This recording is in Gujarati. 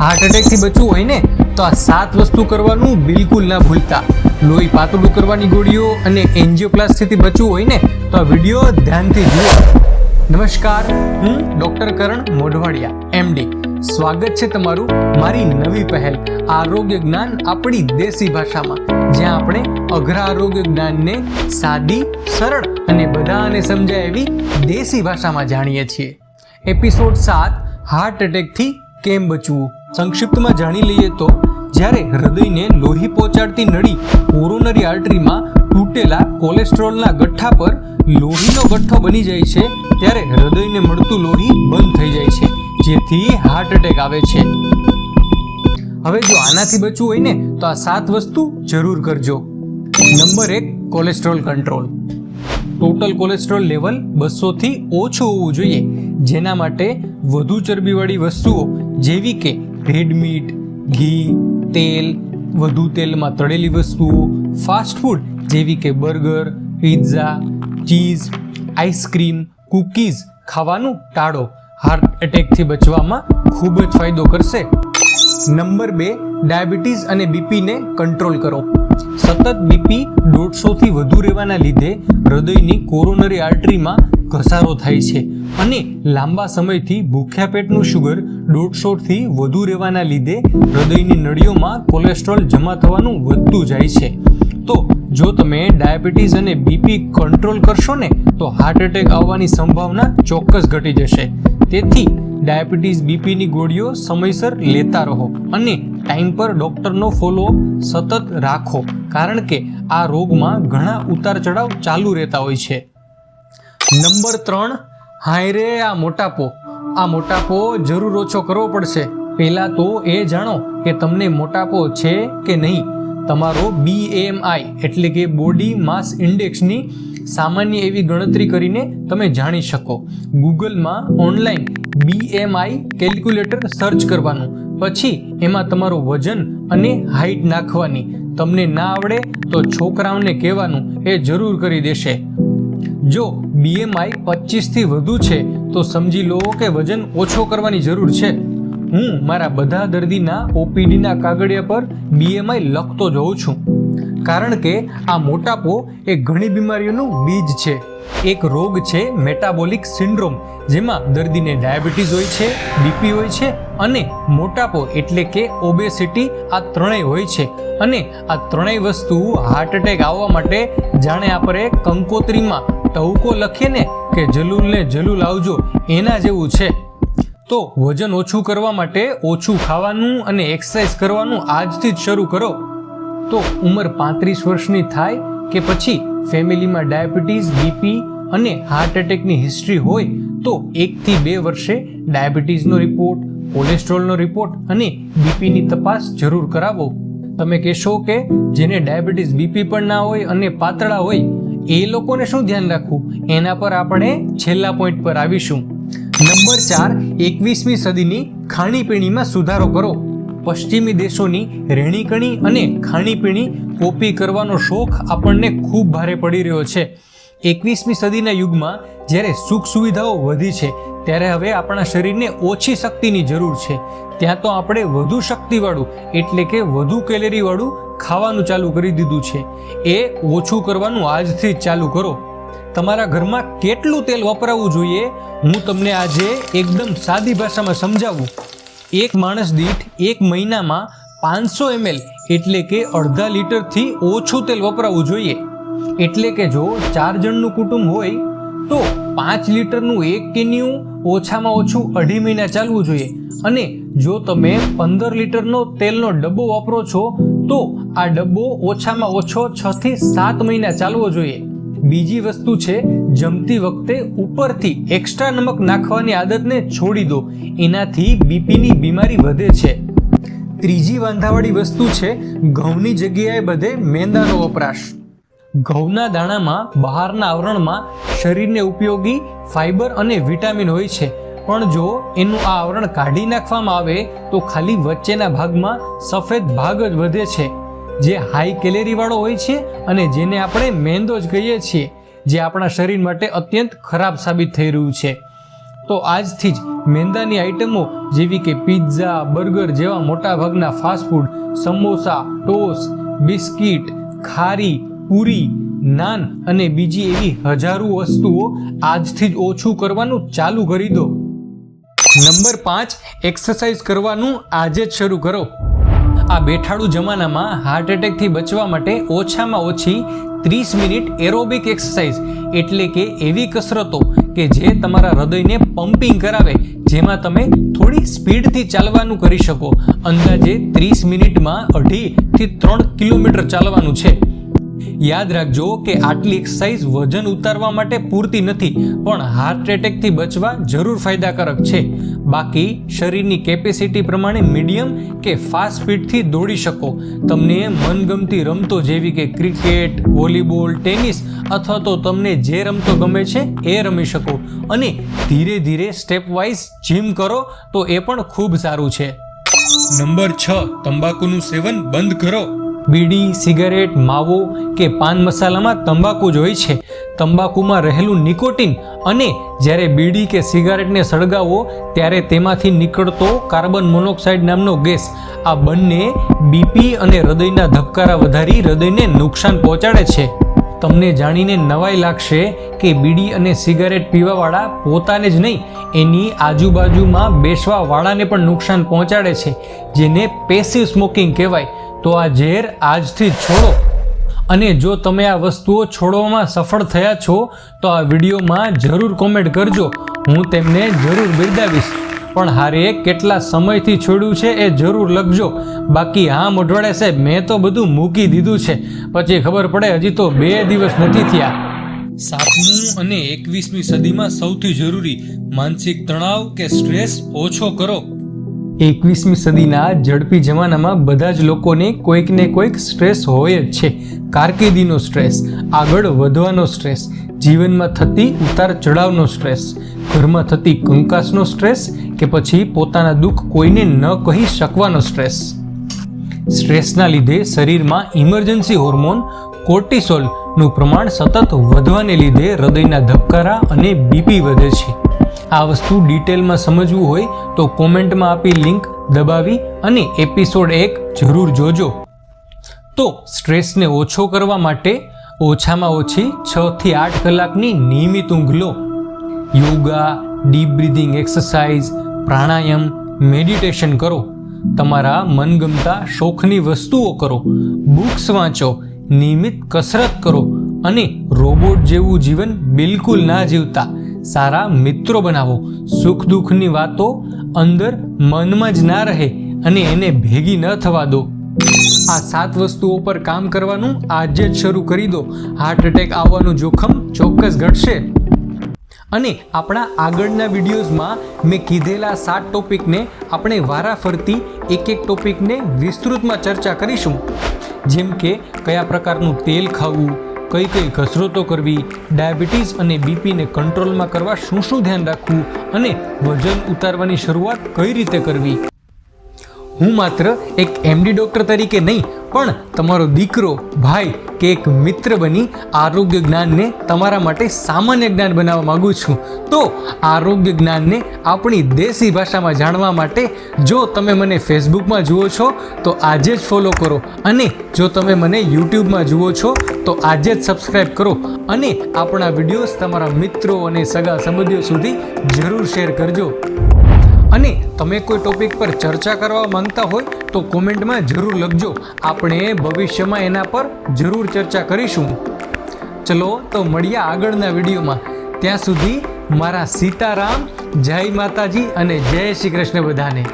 હાર્ટ એટેકથી બચવું હોય ને, તો આ સાત વસ્તુ કરવાનું બિલકુલ ના ભૂલતા. લોહી પાતળું કરવાની ગોળીઓ અને એન્જિયોપ્લાસ્ટીથી બચવું હોય ને, તો આ વીડિયો ધ્યાનથી જુઓ. નમસ્કાર, હું ડોક્ટર કરણ મોઢવાડિયા એમડી સ્વાગત છે તમારું મારી નવી પહેલ, આરોગ્ય જ્ઞાન આપણી દેશી ભાષામાં, જ્યાં આપણે અઘરા આરોગ્ય જ્ઞાનને સાદી, સરળ અને બધાને સમજાય એવી દેશી ભાષામાં જાણીએ છીએ. એપિસોડ સાત હાર્ટ એટેકથી કેમ બચવું? સંક્ષિપ્તમાં જાણી લઈએ તો, જ્યારે હૃદયને લોહી પહોંચાડતી નળી કોરોનરી આર્ટરીમાં તૂટેલા કોલેસ્ટ્રોલના ગઠ્ઠા પર લોહીનો ગઠ્ઠો બની જાય છે, ત્યારે હૃદયને મળતું લોહી બંધ થઈ જાય છે, જેથી હાર્ટ એટેક આવે છે. હવે જો આનાથી બચવું હોય ને, તો આ સાત વસ્તુ જરૂર કરજો. નંબર એક, cholesterol control. Total cholesterol level બસોથી ઓછું હોવું જોઈએ, જેના માટે વધુ ચરબીવાળી વસ્તુઓ, જેવી કે રેડ મીટ, ઘી, તેલ, વધુ તેલમાં તળેલી વસ્તુઓ ફાસ્ટ ફૂડ જેવી કે burger pizza cheese ice cream cookies ખાવાનું ટાળો. હાર્ટ એટેકથી બચવામાં ખૂબ જ ફાયદો કરશે. નંબર બે, ડાયાબિટીસ અને બીપીને કંટ્રોલ કરો. સતત બીપી દોઢસોથી વધુ રહેવાના લીધે હૃદયની કોરોનરી આર્ટરીમાં ઘસારો થાય છે. અને લાંબા સમયથી ભૂખ્યા પેટનું શુગર દોઢસોથી વધુ રહેવાના લીધે હૃદયની નળીઓમાં કોલેસ્ટ્રોલ જમા થવાનું વધતું જાય છે. તો જો તમે ડાયાબિટીસ અને બીપી કંટ્રોલ કરશો ને, તો હાર્ટ એટેક આવવાની સંભાવના ચોક્કસ ઘટી જશે. તેથી ડાયાબિટીસ, બીપીની ગોળીઓ સમયસર લેતા રહો અને ટાઈમ પર ડૉક્ટરનો ફોલોઅપ સતત રાખો, કારણ કે આ રોગમાં ઘણા ઉતાર ચઢાવ ચાલુ રહેતા હોય છે. નંબર ત્રણ હાય રે આ મોટાપો. આ મોટાપો જરૂર ઓછો કરવો પડશે. પહેલાં તો એ જાણો કે તમને મોટાપો છે કે નહીં. તમારો બીએમઆઈ એટલે કે બોડી માસ ઇન્ડેક્સની સામાન્ય એવી ગણતરી કરીને તમે જાણી શકો. ગૂગલમાં ઓનલાઈન બીએમઆઈ કેલ્ક્યુલેટર સર્ચ કરવાનું. પછી એમાં તમારું વજન અને હાઈટ નાખવાની. તમને ના આવડે તો છોકરાઓને કહેવાનું, એ જરૂર કરી દેશે. જો બીએમઆઈ પચીસથી વધુ છે, તો સમજી લો કે વજન ઓછો કરવાની જરૂર છે. હું મારા બધા દર્દીના ઓપીડીના કાગળિયા પર બીએમઆઈ લખતો જોઉં છું. કારણ કે આ મોટાપો એ ઘણી બીમારીઓનું બીજ છે. એક રોગ છે મેટાબોલિક સિન્ડ્રોમ, જેમાં દર્દીને ડાયાબિટીસ હોય છે બીપી હોય છે અને મોટાપો એટલે કે ઓબેસિટી આ ત્રણેય હોય છે. અને આ ત્રણેય વસ્તુ હાર્ટ એટેક આવવા માટે જાણે આપણે કંકોત્રીમાં ટહુકો લખીએ ને કે જલુલને જલુલ આવજો, એના જેવું છે. તો વજન ઓછું કરવા માટે ઓછું ખાવાનું અને એક્સરસાઇઝ કરવાનું આજથી જ શરૂ કરો. તો ઉંમર પાંત્રીસ વર્ષની થાય કે પછી ફેમિલીમાં ડાયાબિટીસ, બીપી અને હાર્ટ એટેકની હિસ્ટ્રી હોય, તો એકથી બે વર્ષે ડાયાબિટીસનો રિપોર્ટ કોલેસ્ટ્રોલનો રિપોર્ટ અને બીપીની તપાસ જરૂર કરાવો. તમે કહેશો કે જેને ડાયાબિટીસ, બીપી પણ ના હોય અને પાતળા હોય એ લોકોને શું ધ્યાન રાખવું? એના પર આપણે છેલ્લા પોઈન્ટ પર આવીશું. નંબર ચાર, એકવીસમી સદીની ખાણીપીણીમાં સુધારો કરો. પશ્ચિમી દેશોની રહેણીકણી અને ખાણીપીણી કોપી કરવાનો શોખ આપણને ખૂબ ભારે પડી રહ્યો છે. એકવીસમી સદીના યુગમાં જ્યારે સુખ સુવિધાઓ વધી છે, ત્યારે હવે આપણા શરીરને ઓછી શક્તિની જરૂર છે. ત્યાં તો આપણે વધુ શક્તિવાળું, એટલે કે વધુ કેલેરીવાળું ખાવાનું ચાલુ કરી દીધું છે. એ ઓછું કરવાનું આજથી જ ચાલુ કરો. તમારા ઘરમાં કેટલું તેલ વપરાવવું જોઈએ? હું તમને આજે એકદમ સાદી ભાષામાં સમજાવું. એક માણસ દીઠ એક મહિનામાં પાંચસો એમએલ, એટલે કે અડધા લીટરથી ઓછું તેલ વપરાવવું જોઈએ. એટલે કે જો ચાર જણનું કુટુંબ હોય, તો પાંચ લીટરનું એક કેન્યું ઓછામાં ઓછું અઢી મહિના ચાલવું જોઈએ. અને જો તમે પંદર લીટરનો તેલનો ડબ્બો વાપરો છો તો આ ડબ્બો ઓછામાં ઓછો છ થી સાત મહિના ચાલવો જોઈએ. બીજી વસ્તુ છે, જમતી વખતે ઉપરથી એક્સ્ટ્રા નમક નાખવાની આદતને છોડી દો. એનાથી બીપીની બીમારી વધે છે. ત્રીજી વાંધાવાળી વસ્તુ છે, ઘઉંની જગ્યાએ બધે મેંદાનો વપરાશ. ઘઉંના દાણામાં બહારના આવરણમાં શરીરને ઉપયોગી ફાઇબર અને વિટામિન હોય છે. પણ જો એનું આ આવરણ કાઢી નાખવામાં આવે, તો ખાલી વચ્ચેના ભાગમાં સફેદ ભાગ જ વધે છે. જે હાઈ કેલેરીવાળો હોય છે અને જેને આપણે મેંદો જ કહીએ છીએ, જે આપણા શરીર માટે અત્યંત ખરાબ સાબિત થઈ રહ્યું છે. તો આજથી જ મેંદાની આઇટમો જેવી કે પિઝા બર્ગર જેવા મોટાભાગના ફાસ્ટફૂડ સમોસા ટોસ બિસ્કિટ ખારી, પૂરી, નાન અને બીજી એવી હજારો વસ્તુઓ આજથી જ ઓછું કરવાનું ચાલુ કરી દો. નંબર પાંચ એક્સરસાઇઝ કરવાનું આજે જ શરૂ કરો. આ બેઠાડું જમાનામાં હાર્ટ એટેકથી બચવા માટે ઓછામાં ઓછી ત્રીસ મિનિટ એરોબિક એક્સરસાઇઝ એટલે કે એવી કસરતો કે જે તમારા હૃદયને પમ્પિંગ કરાવે, જેમાં તમે થોડી સ્પીડથી ચાલવાનું કરી શકો. અંદાજે ત્રીસ મિનિટમાં અઢીથી ત્રણ કિલોમીટર ચાલવાનું છે. યાદ રાખજો કે આટલી એક્સરસાઇઝ વજન ઉતારવા માટે પૂરતી નથી, પણ હાર્ટ એટેકથી બચવા જરૂર ફાયદાકારક છે. બાકી, શરીરની કેપેસિટી પ્રમાણે મીડિયમ કે ફાસ્ટ સ્પીડથી દોડી શકો. તમને મનગમતી રમતો જેવી કે ક્રિકેટ વોલીબોલ ટેનિસ અથવા તો તમને જે રમતો ગમે છે એ રમી શકો. અને ધીરે ધીરે સ્ટેપ વાઇઝ જીમ કરો તો એ પણ ખૂબ સારું છે. નંબર છ, તંબાકુનું સેવન બંધ કરો. બીડી, સિગારેટ, માવો કે પાન મસાલામાં તંબાકુ જ હોય છે. તંબાકુમાં રહેલું નિકોટિન અને જ્યારે બીડી કે સિગારેટને સળગાવો, ત્યારે તેમાંથી નીકળતો કાર્બન મોનોક્સાઇડ નામનો ગેસ. આ બંને બીપી અને હૃદયના ધબકારા વધારી હૃદયને નુકસાન પહોંચાડે છે. તમને જાણીને નવાઈ લાગશે કે બીડી અને સિગારેટ પીવાવાળા પોતાને જ નહીં, એની આજુબાજુમાં બેસવાવાળાને પણ નુકસાન પહોંચાડે છે, જેને પેસિવ સ્મોકિંગ કહેવાય. તો આ ઝેર આજથી છોડો. અને જો તમે આ વસ્તુઓ છોડવામાં સફળ થયા છો, તો આ વિડીયોમાં જરૂર કોમેન્ટ કરજો. હું તેમને જરૂર બિરદાવીશ. પણ હારે કેટલા સમયથી છોડ્યું છે એ જરૂર લખજો. બાકી હા મોઢવાડે સાહેબ, મેં તો બધું મૂકી દીધું છે. પછી ખબર પડે, હજી તો બે દિવસ નથી થયા. સાતમું અને એકવીસમી સદીમાં સૌથી જરૂરી માનસિક તણાવ કે સ્ટ્રેસ ઓછો કરો. એકવીસમી સદીના ઝડપી જમાનામાં બધા જ લોકોને કોઈક ને કોઈક સ્ટ્રેસ હોય જ છે. કારકિર્દીનો સ્ટ્રેસ, આગળ વધવાનો સ્ટ્રેસ જીવનમાં થતી ઉતાર ચઢાવનો સ્ટ્રેસ ઘરમાં થતી કંકાસનો સ્ટ્રેસ કે પછી પોતાના દુઃખ કોઈને ન કહી શકવાનો સ્ટ્રેસ સ્ટ્રેસના લીધે શરીરમાં ઇમરજન્સી હોર્મોન કોર્ટિસોલનું પ્રમાણ સતત વધવાને લીધે હૃદયના ધબકારા અને બીપી વધે છે. આ વસ્તુ ડિટેલમાં સમજવું હોય તો કોમેન્ટમાં આપી લિંક દબાવી અને એપિસોડ એક જરૂર જોજો. તો સ્ટ્રેસને ઓછો કરવા માટે ઓછામાં ઓછી છ થી આઠ કલાકની નિયમિત ઊંઘ લો yoga deep breathing exercise pranayam meditation કરો. તમારા મનગમતા શોખની વસ્તુઓ કરો. બુક્સ વાંચો, નિયમિત કસરત કરો અને રોબોટ જેવું જીવન બિલકુલ ના જીવતા સારા મિત્રો બનાવો. સુખ દુઃખની વાતો અંદર મનમાં જ ના રહે અને એને ભેગી ન થવા દો. આ સાત વસ્તુઓ પર કામ કરવાનું આજે જ શરૂ કરી દો. હાર્ટ એટેક આવવાનું જોખમ ચોક્કસ ઘટશે. અને આપણા આગળના વિડીયોઝમાં મેં કીધેલા સાત ટોપિકને આપણે વારાફરતી એક એક ટોપિકને વિસ્તૃતમાં ચર્ચા કરીશું. જેમ કે કયા પ્રકારનું તેલ ખાવું કઈ કઈ કસરતો કરવી, ડાયાબિટીસ અને બીપીને કંટ્રોલમાં કરવા શું શું ધ્યાન રાખવું, અને વજન ઉતારવાની શરૂઆત કઈ રીતે કરવી. હું માત્ર એક એમડી ડૉક્ટર તરીકે નહીં, પણ તમારો દીકરો, ભાઈ કે એક મિત્ર બની આરોગ્ય જ્ઞાનને તમારા માટે સામાન્ય જ્ઞાન બનાવવા માગું છું. તો આરોગ્ય જ્ઞાનને આપણી દેશી ભાષામાં જાણવા માટે જો તમે મને ફેસબુકમાં જુઓ છો, તો આજે જ ફોલો કરો. અને જો તમે મને યુટ્યુબમાં જુઓ છો, તો આજે જ સબસ્ક્રાઈબ કરો. અને આપણા વિડીયોઝ તમારા મિત્રો અને સગા સંબંધીઓ સુધી જરૂર શેર કરજો. અને તમે કોઈ ટોપિક પર ચર્ચા કરવા માંગતા હોય તો કોમેન્ટમાં જરૂર લખજો. આપણે ભવિષ્યમાં એના પર જરૂર ચર્ચા કરીશું. ચલો તો મળીએ આગળના વિડીયોમાં. ત્યાં સુધી મારા સીતારામ, જય માતાજી અને જય શ્રી કૃષ્ણ બધાને.